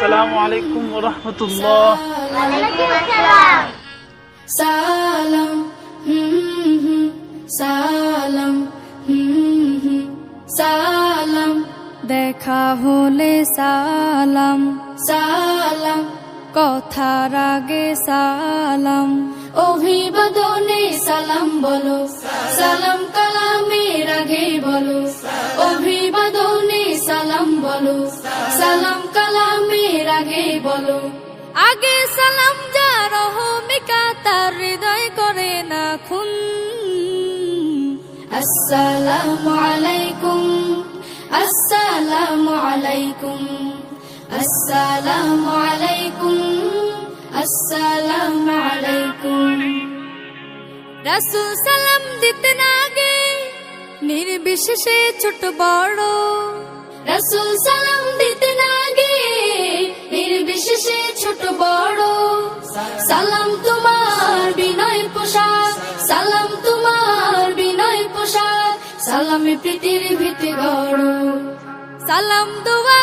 আসসালামু আলাইকুম রহমতুল্লাহ। সালাম সালাম সালাম। দেখা হলে সালাম সালাম। কথার আগে সালাম। অভিবাদনে সালাম বলো, সালাম কালামের আগে বলো। অভিবাদনে সালাম বলো, সালাম কালামের আগে বলো। আগে সালাম যার রহমিকা তার হৃদয় করে না খুন আসসালামু আলাইকুম আসসালামু আলাইকুম আসসালামু আলাইকুম আসসালামু আলাইকুম। রাসূল সালাম দিতেন আগে, নির্বিশেষে ছোট বড়। রাসূল সালাম সালাম তোমার বিনয় পোশাক সালাম তোমার বিনয় পোশাক সালামে প্রীতির ভিত্তি গড়। সালাম দুয়া